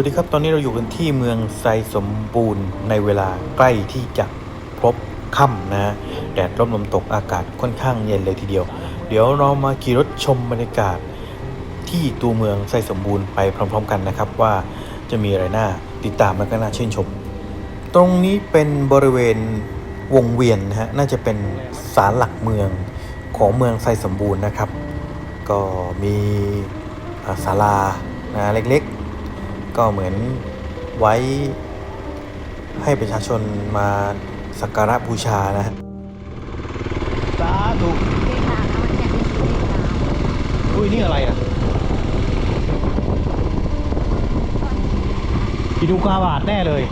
สวัสดีครับ ตอนนี้เราอยู่กันที่เมืองไซสมบูรณ์ในเวลาใกล้ที่จะพบค่ำนะแดดร่มลมตกอากาศค่อนข้างเย็นเลยทีเดียว เดี๋ยวเรามาขี่รถชมบรรยากาศ ที่ตัวเมืองไซสมบูรณ์ไปพร้อม ๆ กันนะครับ ว่าจะมีอะไรน่าติดตามและก็น่าชื่นชม ตรงนี้เป็นบริเวณวงเวียนนะฮะน่าจะเป็นศาลหลักเมืองของเมืองไซสมบูรณ์นะครับ ก็มีศาลานะเล็กๆ ก็เหมือนไว้ให้ประชาชนมาสักการะบูชานะฮะสาธุเลขาเอาแจกเลขาอุ้ยนี่อะไรอะพิดูกาบาทแน่เลย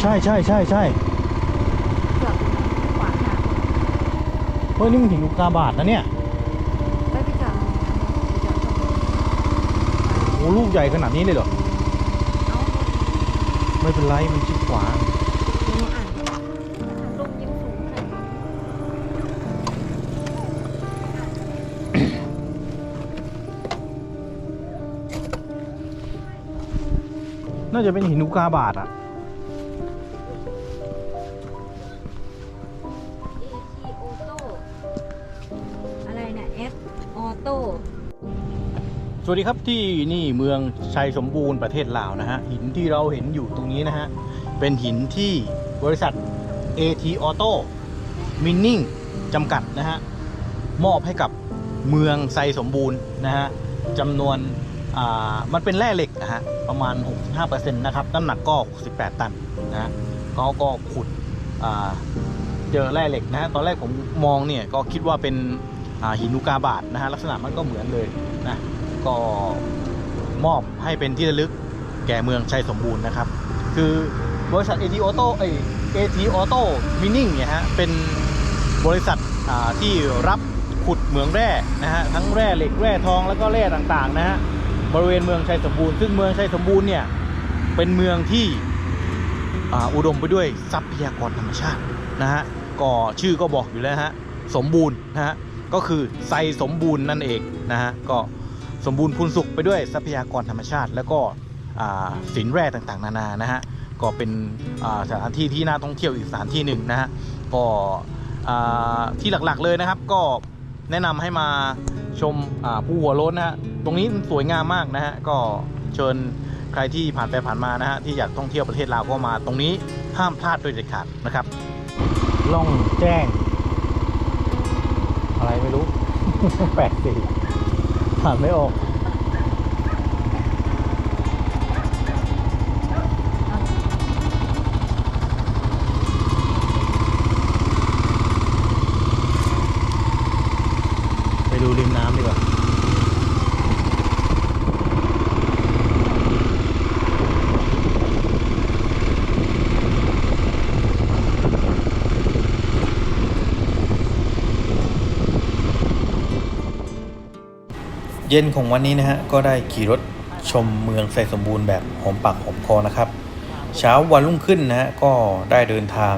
ใช่ใช่ใช่ใช่เกือบขวางทางเฮ้ยนี่มันหินอุกาบาทนะเนี่ยไปไปจอดไปจอดตรงนี้โอ้ลูกใหญ่ขนาดนี้เลยเหรอเอา ไม่เป็นไรมันชิดขวาน่านลงยังสูงเลยน่าจะเป็นหินอุกาบาทอะ เอทีโอโต้อะไรเนี่ยเออโต้ วัสดีครับที่นี่เมืองชัยสมบูรณ์ประเทศลาวนะฮะหินที่เราเห็นอยู่ตรงนี้นะฮะเป็นหินที่บริษัท AT Auto Mining จำกัดนะฮะมอบให้กับเมืองไซสมบูรณ์นะฮะจำนวนอ่ามันเป็นแร่เหล็กนะฮะประมาณ 65%นะครับน้ำหนักก็ 68 ตันนะฮะเขาก็ขุดอ่าเจอแร่เหล็กนะฮะตอนแรกผมมองเนี่ยก็คิดว่าเป็นอ่าหินอุกาบาตนะฮะลักษณะมันก็เหมือนเลยนะ ก็มอบให้เป็นที่ระลึกแก่เมืองชัยสมบูรณ์นะครับ คือบริษัท AT Auto เอ้ย AT Auto Mining เนี่ยฮะเป็นบริษัทที่รับขุดเหมืองแร่นะฮะทั้งแร่เหล็กแร่ทองแล้วก็แร่ต่างๆนะฮะบริเวณเมืองชัยสมบูรณ์ซึ่งเมืองชัยสมบูรณ์เนี่ยเป็นเมืองที่อ,อุดมไปด้วยทรัพยากรธรรมชาตินะฮะก็ชื่อก็บอกอยู่แล้วฮะสมบูรณ์นะฮะก็คือไซสมบูรณ์นั่นเองนะฮะก็ สมบูรณ์พูนสุขไปด้วยทรัพยากรธรรมชาติ แล้วก็สินแร่ต่างๆ นานานะฮะก็เป็นสถานที่ที่น่าท่องเที่ยวอีกสถานที่หนึ่งนะฮะก็ที่หลักๆเลยนะครับก็แนะนำให้มาชมภูหัวโล้นนะฮะตรงนี้สวยงามมากนะฮะก็เชิญใครที่ผ่านไปผ่านมานะฮะที่อยากท่องเที่ยวประเทศลาวก็มา ตรงนี้ห้ามพลาดโดยเด็ดขาดนะครับล่องแจ้ง อะไรไม่รู้แปลกสิ ผ่านไม่ออก ไปดูริมน้ำดีกว่า เย็นของวันนี้นะฮะก็ได้ขี่รถชมเมืองไซสมบูรณ์แบบหอมปากหอมคอนะครับ เช้าวันรุ่งขึ้นนะฮะก็ได้เดินทาง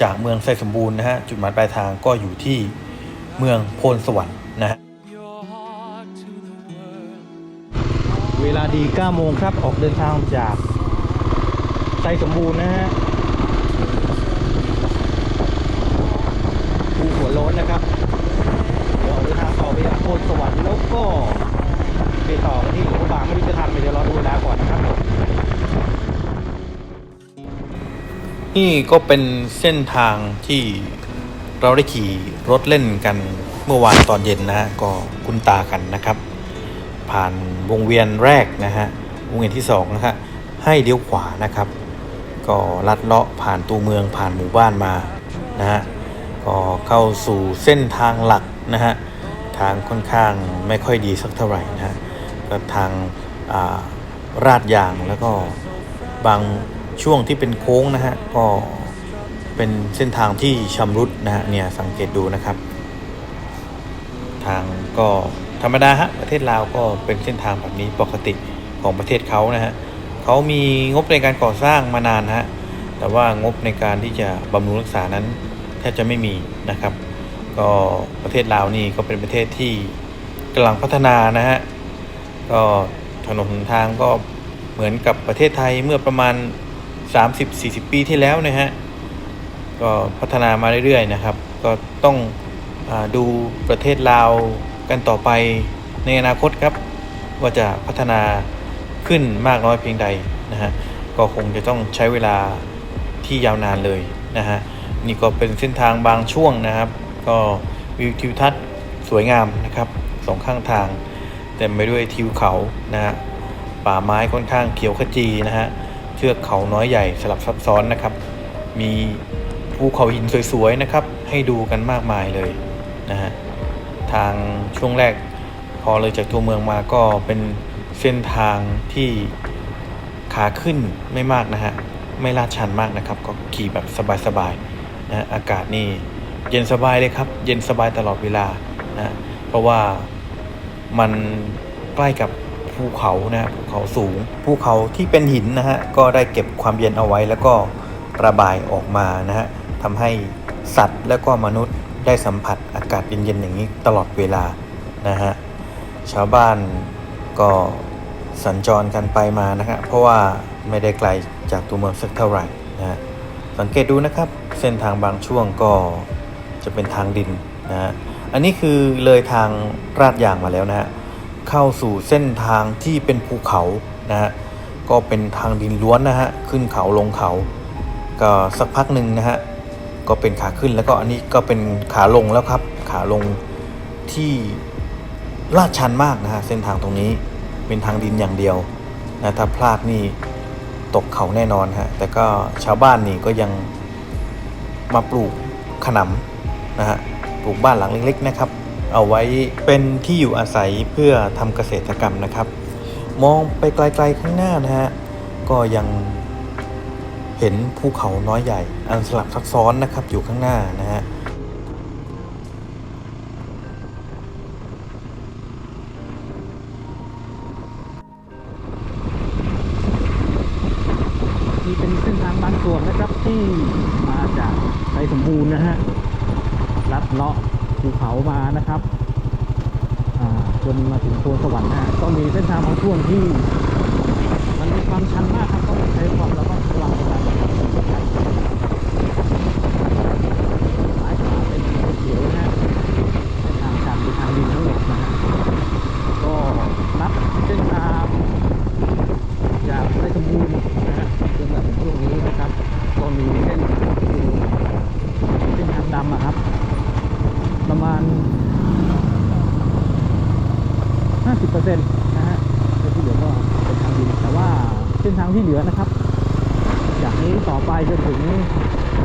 จากเมืองไซสมบูรณ์นะฮะจุดหมายปลายทางก็อยู่ที่เมืองโพนสวรรค์นะฮะเวลาดี9โมงครับออกเดินทางจากไซสมบูรณ์นะฮะภูหัวโล้นนะครับ เดี๋ยวออกเดินทางต่อไปยังโพนสวรรค์แล้วก็ไปต่อกันที่หลวงพระบางไม่รู้จะทันไหมเดี๋ยวรอดูเวลาก่อนนะครับ นี่ก็เป็นเส้นทางที่เราได้ขี่รถเล่นกันเมื่อวานตอนเย็นนะฮะก็คุ้นตากันนะครับ ผ่านวงเวียนแรกนะฮะวงเวียนที่สองนะฮะให้เลี้ยวขวานะครับ ก็ลัดเลาะผ่านตัวเมืองผ่านหมู่บ้านมานะฮะก็เข้าสู่เส้นทางหลักนะฮะทางค่อนข้างไม่ค่อยดีสักเท่าไหร่นะฮะก็ทางาราดยางแล้วก็บาง ช่วงที่เป็นโค้งนะฮะก็เป็นเส้นทางที่ชำรุดนะฮะเนี่ยสังเกตดูนะครับ ทางก็ธรรมดาฮะประเทศลาวก็เป็นเส้นทางแบบนี้ปกติของประเทศเขานะฮะเขามีงบในการก่อสร้างมานานฮะแต่ว่างบในการที่จะบำรุงรักษานั้นแทบจะไม่มีนะครับ ก็ประเทศลาวนี่ก็เป็นประเทศที่กำลังพัฒนานะฮะก็ถนนหนทางก็เหมือนกับประเทศไทยเมื่อประมาณ 30-40 ปีที่แล้วนะฮะก็พัฒนามาเรื่อยๆนะครับ ก็ต้องอดูประเทศลาวกันต่อไปในอนาคตครับ ว่าจะพัฒนาขึ้นมากน้อยเพียงใดนะฮะก็คงจะต้องใช้เวลาที่ยาวนานเลยนะฮะนี่ก็เป็นเส้นทางบางช่วงนะครับ ก็วิวทิวทัศน์สวยงามนะครับสองข้างทางเต็มไปด้วยทิวเขานะฮะป่าไม้ค่อนข้างเขียวขจีนะฮะ ทือกเขาน้อยใหญ่สลับซับซ้อนนะครับ มีภูเขาหินสวยๆนะครับ ให้ดูกันมากมายเลยนะฮะทางช่วงแรกพอเลยจากตัวเมืองมาก็เป็นเส้นทางที่ขาขึ้นไม่มากนะฮะไม่ลาดชันมากนะครับ ก็ขี่แบบสบายๆนะอากาศนี่เย็นสบายเลยครับ เย็นสบายตลอดเวลานะเพราะว่ามันใกล้กับ ภูเขานะภูเขาสูง ภูเขาที่เป็นหินนะฮะก็ได้เก็บความเย็นเอาไว้แล้วก็ระบายออกมานะฮะทำให้สัตว์และก็มนุษย์ได้สัมผัสอากาศเย็นๆอย่างนี้ตลอดเวลานะฮะชาวบ้านก็สัญจรกันไปมานะฮะเพราะว่าไม่ได้ไกลจากตัวเมืองสักเท่าไหร่นะฮะสังเกตดูนะครับเส้นทางบางช่วงก็จะเป็นทางดินนะฮะอันนี้คือเลยทางราดยางมาแล้วนะฮะ เข้าสู่เส้นทางที่เป็นภูเขานะฮะก็เป็นทางดินล้วนนะฮะขึ้นเขาลงเขา ก็สักพักหนึ่งนะฮะก็เป็นขาขึ้นแล้วก็อันนี้ก็เป็นขาลงแล้วครับ ขาลงที่ลาดชันมากนะฮะเส้นทางตรงนี้เป็นทางดินอย่างเดียวนะถ้าพลาดนี่ตกเขาแน่นอนฮะแต่ก็ชาวบ้านนี่ก็ยังมาปลูกขนำนะฮะปลูกบ้านหลังเล็กๆนะครับ เอาไว้เป็นที่อยู่อาศัยเพื่อทำเกษตรกรรมนะครับ มองไปไกลๆข้างหน้านะฮะก็ยังเห็นภูเขาน้อยใหญ่ อันสลับซับซ้อนนะครับอยู่ข้างหน้านะฮะ นี่เป็นเส้นทางบางส่วนนะครับที่มาจากไทยสมบูรณ์นะฮะลัดเลาะภูเขามานะครับอ่าจนมาถึงโพนสวรรค์นะฮะก็มีเส้นทางบางช่วงที่ มันมีความชันมากครับต้องใช้ความระมัดระวังในการขับขี่ซ้ายขวาเป็นเขียวนะฮะเป็นทางชันเป็นทางดินทั้งหมดนะฮะก็นับเส้นทางจากไทยสมบูรณ์นะฮะจนมาถึงช่วงนี้นะครับ ก็มีเส้นเส้นทางดำอะครับ ประมาณ50%นะฮะแล้วที่เหลือก็เป็นทางดินแต่ว่าเส้ นทางที่เหลือนะครับ จากนี้ต่อไปจนถึง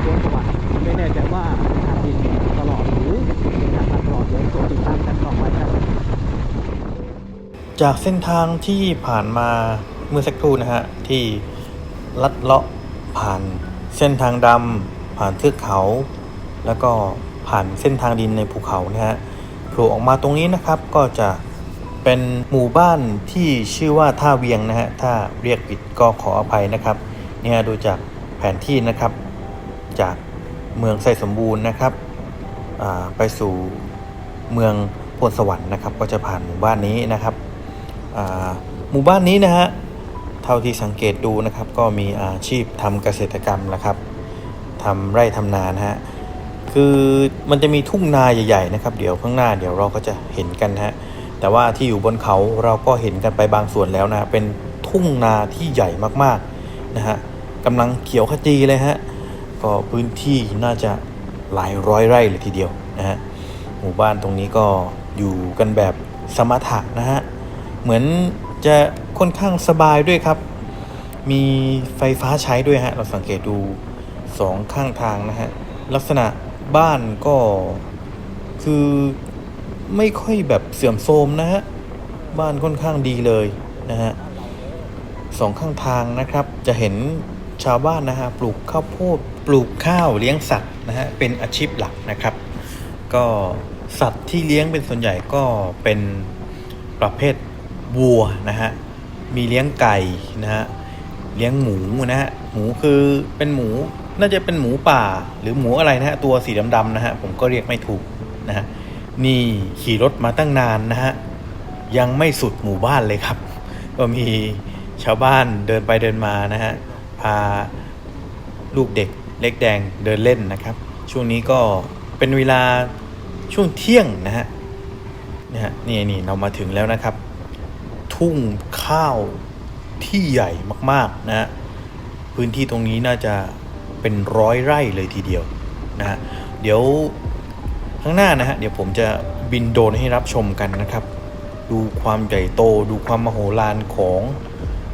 โค้งสวัสดิ์ไม่แน่ใจว่าทางดินตลอดหรือเป็นทางตลอดเดี๋ยวตัวติดตามกันต่อไปครับ จากเส้นทางที่ผ่านมาเมื่อสักครู่นะฮะที่ลัดเลาะผ่านเส้นทางดำผ่านเทือกเขา แล้วก็ผ่านเส้นทางดินในภูเขานะฮะโผล่ออกมาตรงนี้นะครับก็จะ เป็นหมู่บ้านที่ชื่อว่าท่าเวียงนะฮะ ถ้าเรียกผิดก็ขออภัยนะครับ เนี่ยดูจากแผนที่นะครับ จากเมืองไซสมบูรณ์นะครับ ไปสู่เมืองพลสวรรค์นะครับ ก็จะผ่านหมู่บ้านนี้นะครับ หมู่บ้านนี้นะฮะ เท่าที่สังเกตดูนะครับ ก็มีอาชีพทำเกษตรกรรมนะครับทำไร่ทำนานะฮะ คือมันจะมีทุ่งนาใหญ่ ๆ นะครับ เดี๋ยวข้างหน้าเดี๋ยวเราก็จะเห็นกันนะฮะ แต่ว่าที่อยู่บนเขาเราก็เห็นกันไปบางส่วนแล้วนะเป็นทุ่งนาที่ใหญ่มากๆนะฮะกำลังเขียวขจีเลยฮะก็พื้นที่น่าจะหลายร้อยไร่เลยทีเดียวนะฮะหมู่บ้านตรงนี้ก็อยู่กันแบบสมถะนะฮะเหมือนจะค่อนข้างสบายด้วยครับ มีไฟฟ้าใช้ด้วยฮะเราสังเกตดูสองข้างทางนะฮะลักษณะบ้านก็คือ ไม่ค่อยแบบเสื่อมโทรมนะฮะบ้านค่อนข้างดีเลยนะฮะสองข้างทางนะครับ จะเห็นชาวบ้านนะฮะปลูกข้าวโพดปลูกข้าวเลี้ยงสัตว์นะฮะเป็นอาชีพหลักนะครับ ก็สัตว์ที่เลี้ยงเป็นส่วนใหญ่ก็เป็นประเภทวัวนะฮะมีเลี้ยงไก่นะฮะเลี้ยงหมูนะฮะหมูคือเป็นหมูน่าจะเป็นหมูป่าหรือหมูอะไรนะฮะตัวสีดำๆนะฮะผมก็เรียกไม่ถูกนะฮะ นี่ขี่รถมาตั้งนานนะฮะ ยังไม่สุดหมู่บ้านเลยครับ ก็มีชาวบ้านเดินไปเดินมานะฮะ พาลูกเด็กเล็กแดงเดินเล่นนะครับ ช่วงนี้ก็เป็นเวลาช่วงเที่ยงนะฮะนะฮะนี่นี่เรามาถึงแล้วนะครับ ทุ่งข้าวที่ใหญ่มากๆนะฮะพื้นที่ตรงนี้น่าจะเป็นร้อยไร่เลยทีเดียวนะฮะเดี๋ยว ข้างหน้านะฮะเดี๋ยวผมจะบินโดรนให้รับชมกันนะครับ ดูความใหญ่โตดูความมโหฬารของ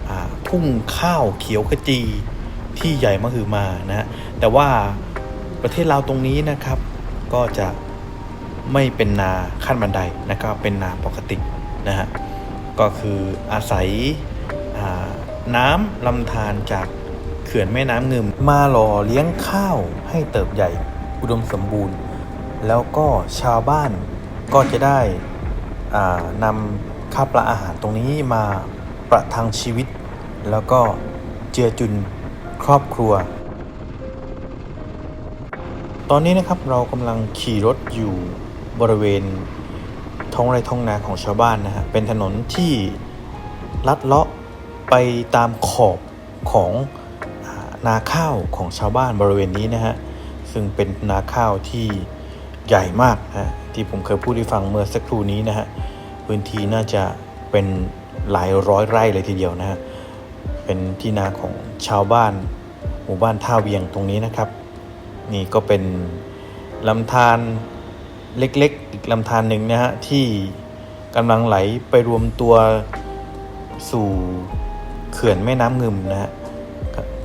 อทุ่งข้าวเขียวขจีที่ใหญ่มหึมานะฮะแต่ว่าประเทศลาตรงนี้นะครับ ก็จะไม่เป็นนาขั้นบันไดนะครับเป็นนาปกตินะฮะก็คืออาศัยน้ำลำธารจากเขื่อนแม่น้ำเงิมมาหล่อเลี้ยงข้าวให้เติบใหญ่ อุดมสมบูรณ์ แล้วก็ชาวบ้านก็จะได้นำข้าวปลาอาหารตรงนี้มาประทังชีวิต แล้วก็เจือจุนครอบครัว ตอนนี้นะครับเรากำลังขี่รถอยู่บริเวณท้องไร่ท้องนาของชาวบ้านนะฮะเป็นถนนที่ลัดเลาะไปตามขอบของอนาข้าวของชาวบ้านบริเวณนี้นะฮะซึ่งเป็นนาข้าวที่ ใหญ่มากนะฮะที่ผมเคยพูดให้ฟังเมื่อสักครู่นี้นะฮะพื้นที่น่าจะเป็นหลายร้อยไร่เลยทีเดียวนะฮะเป็นที่นาของชาวบ้าน หมู่บ้านท่าเวียงตรงนี้นะครับ นี่ก็เป็นลำธารเล็กๆอีกลำธารหนึ่งนะฮะที่กำลังไหลไปรวมตัวสู่เขื่อนแม่น้ำเงึมนะฮะ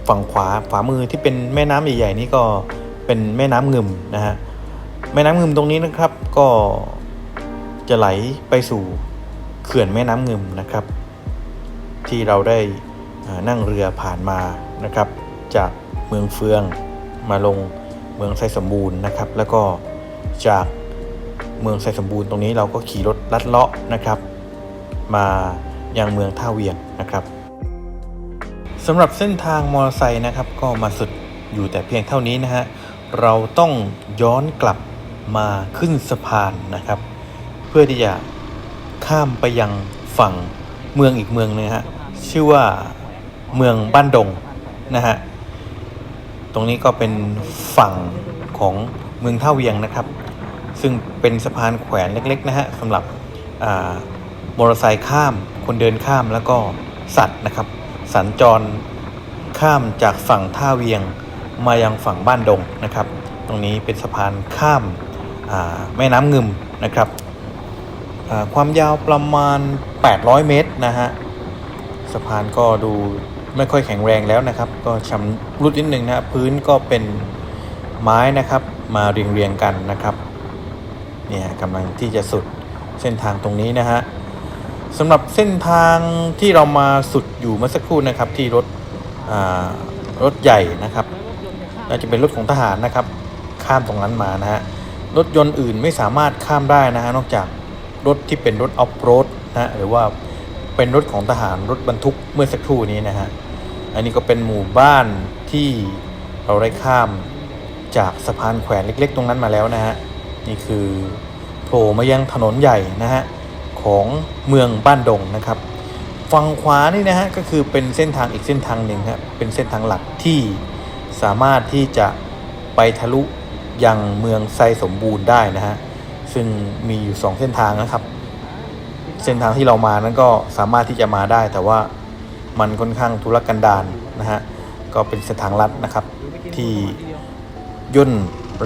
ฝั่งขวาขวามือที่เป็นแม่น้ำใหญ่ๆนี่ก็เป็นแม่น้ำเงึมนะฮะ แม่น้ำเงึมตรงนี้นะครับ ก็จะไหลไปสู่เขื่อนแม่น้ำเงึมนะครับ ที่เราได้นั่งเรือผ่านมานะครับ จากเมืองเฟืองมาลงเมืองไซสมบูรณ์นะครับ แล้วก็จากเมืองไซสมบูรณ์ตรงนี้เราก็ขี่รถลัดเลาะนะครับ มายังเมืองท่าเวียงนะครับสำหรับเส้นทางมอเตอร์ไซค์นะครับ ก็มาสุดอยู่แต่เพียงเท่านี้นะฮะเราต้องย้อนกลับ มาขึ้นสะพานนะครับ เพื่อที่จะข้ามไปยังฝั่งเมืองอีกเมืองหนึงฮะชื่อว่าเมืองบ้านดงนะฮะตรงนี้ก็เป็นฝั่งของเมืองท่าเวียงนะครับ ซึ่งเป็นสะพานแขวนเล็กๆนะฮะสำหรับมอเตอร์ไซค์ข้าม คนเดินข้ามแล้วก็สัตว์นะครับ สัญจรข้ามจากฝั่งท่าเวียงมายังฝั่งบ้านดงนะครับ ตรงนี้เป็นสะพานข้าม แม่น้ำงึมนะครับความยาวประมาณ 800 เมตรนะฮะสะพานก็ดูไม่ค่อยแข็งแรงแล้วนะครับ ก็ชำรุดนิดนึงนะพื้นก็เป็นไม้นะครับมาเรียงเรียงกันนะครับเนี่ยกำลังที่จะสุดเส้นทางตรงนี้นะฮะสำหรับเส้นทางที่เรามาสุดอยู่เมื่อสักครู่นะครับที่รถรถใหญ่นะครับน่าจะเป็นรถของทหารนะครับ ข้ามตรงนั้นมานะฮะ รถยนต์อื่นไม่สามารถข้ามได้นะฮะนอกจากรถที่เป็นรถออฟโรดนะฮะหรือว่าเป็นรถของทหารรถบรรทุกเมื่อสักครู่นี้นะฮะอันนี้ก็เป็นหมู่บ้านที่เราได้ข้ามจากสะพานแขวนเล็ก ๆ ตรงนั้นมาแล้วนะฮะนี่คือโผล่มายังถนนใหญ่นะฮะของเมืองบ้านดงนะครับฝั่งขวานี่นะฮะก็คือเป็นเส้นทางอีกเส้นทางหนึ่งครับเป็นเส้นทางหลักที่สามารถที่จะไปทะลุ ยังเมืองไซสมบูรณ์ได้นะฮะซึ่งมีอยู่สองเส้นทางนะครับ เส้นทางที่เรามานั้นก็สามารถที่จะมาได้ แต่ว่ามันค่อนข้างทุรกันดารนะฮะก็เป็นเส้นทางลัดนะครับ ที่ย่น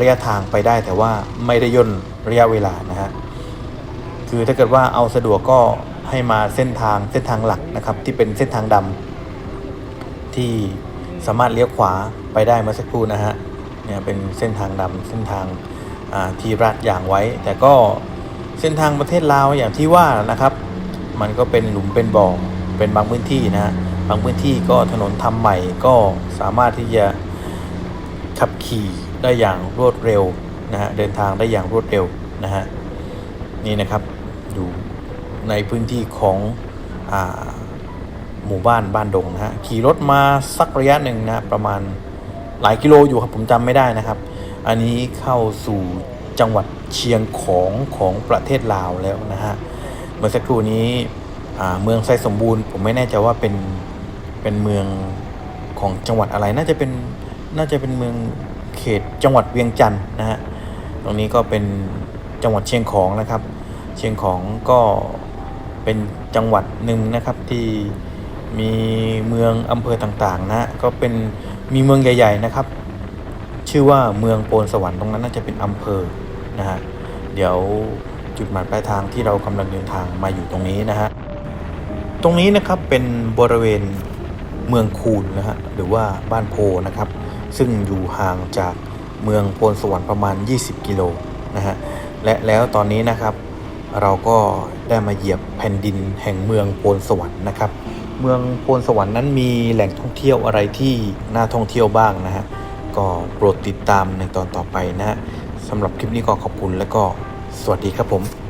ระยะทางไปได้ แต่ว่าไม่ได้ย่นระยะเวลานะฮะคือถ้าเกิดว่าเอาสะดวกก็ให้มาเส้นทางเส้นทางหลักนะครับ ที่เป็นเส้นทางดำที่สามารถเลี้ยวขวาไปได้เมื่อสักครู่นะฮะ เนี่ยเป็นเส้นทางดำเส้นทางที่รัดอย่างไว้ แต่ก็เส้นทางประเทศลาวอย่างที่ว่านะครับ มันก็เป็นหลุมเป็นบ่อเป็นบางพื้นที่นะฮะบางพื้นที่ก็ถนนทำใหม่ก็สามารถที่จะขับขี่ได้อย่างรวดเร็วนะฮะเดินทางได้อย่างรวดเร็วนะฮะนี่นะครับอยู่ในพื้นที่ของอหมู่บ้านบ้านดงนะฮะขี่รถมาสักระยะหนึ่งนะประมาณ หลายกิโลอยู่ครับผมจำไม่ได้นะครับ อันนี้เข้าสู่จังหวัดเชียงของของประเทศลาวแล้วนะฮะเมื่อสักครู่นี้อ่าเมืองไซสมบูรณ์ ผมไม่แน่ใจว่าเป็นเป็นเมืองของจังหวัดอะไร น่าจะเป็นน่าจะเป็นเมืองเขตจังหวัดเวียงจันทร์นะฮะตรงนี้ก็เป็นจังหวัดเชียงของนะครับ เชียงของก็เป็นจังหวัดหนึ่งนะครับที่มีเมืองอำเภอต่างๆนะฮะก็เป็น มีเมืองใหญ่ ๆ นะครับ ชื่อว่าเมืองโปนสวรรค์ตรงนั้นน่าจะเป็นอำเภอนะฮะเดี๋ยวจุดหมายปลายทางที่เรากำลังเดินทางมาอยู่ตรงนี้นะฮะตรงนี้นะครับเป็นบริเวณเมืองคูนนะฮะหรือว่าบ้านโพนะครับ ซึ่งอยู่ห่างจากเมืองโพนสวรรค์ประมาณ 20 กิโลนะฮะและแล้วตอนนี้นะครับ เราก็ได้มาเหยียบแผ่นดินแห่งเมืองโพนสวรรค์นะครับ เมืองโพนสวรรค์นั้นมีแหล่งท่องเที่ยวอะไรที่น่าท่องเที่ยวบ้างนะฮะ ก็โปรดติดตามในตอนต่อไปนะฮะสำหรับคลิปนี้ก็ขอบคุณและก็สวัสดีครับผม